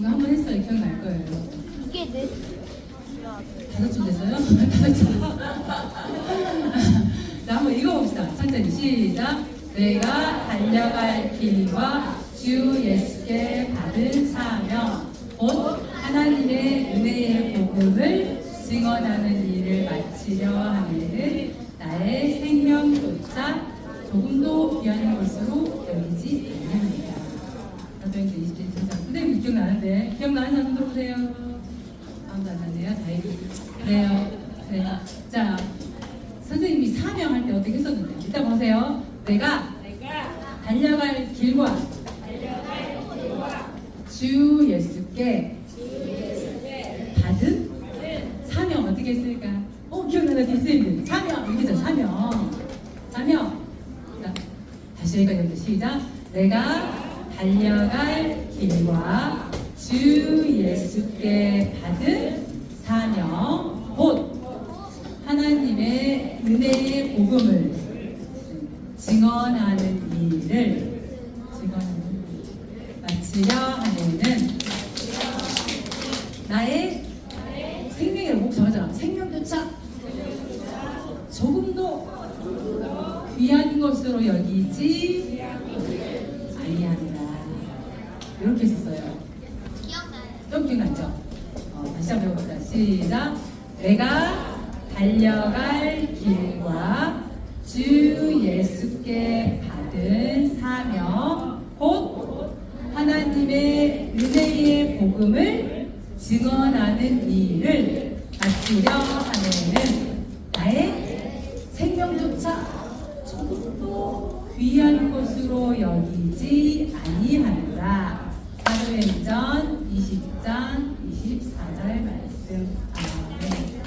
이거 한 번 했어요. 기억날 거예요. 이게 내 다섯 줄 됐어요? 다섯 줄. 자, 한번 읽어봅시다. 천천히 시작. 내가 달려갈 길과 주 예수께 받은 사명, 곧 하나님의 은혜의 복음을 증언하는 일을 마치려 하면은 나의 생명조차 조금도 귀한 것으로 여기지 아니합니다. 사도행전 27장. 선생님 기억나는데 기억나는 사람 들어보세요. 아무도 안 나네요. 다행히. 그래요. 그래요. 자, 선생님이 사명할 때 어떻게 했었는데? 이따 보세요. 내가 달려갈 길과 주 예수께 받은 사명 어떻게 했을까? 어, 기억나는 선생님. 사명. 이게죠, 사명. 사명. 자, 다시 여기까지 시작. 내가 달려갈 길과 주 예수께 받은 사명 곧 하나님의 은혜의 복음을 증언하는 일을 증언하는 일, 마치려 하는 나의 생명의 목 정하자. 생명조차. 조금도 귀한 것으로 여기지 아니한다. 이렇게 했었어요. 기억나요? 기억나죠? 어, 다시 한번 해봅시다. 시작. 내가 달려갈 길과 주 예수께 받은 사명 곧 하나님의 은혜의 복음을 증언하는 일을 마치려 하면은 나의 생명조차 조금도 귀한 것으로 여기지 아니하느라 네, 대전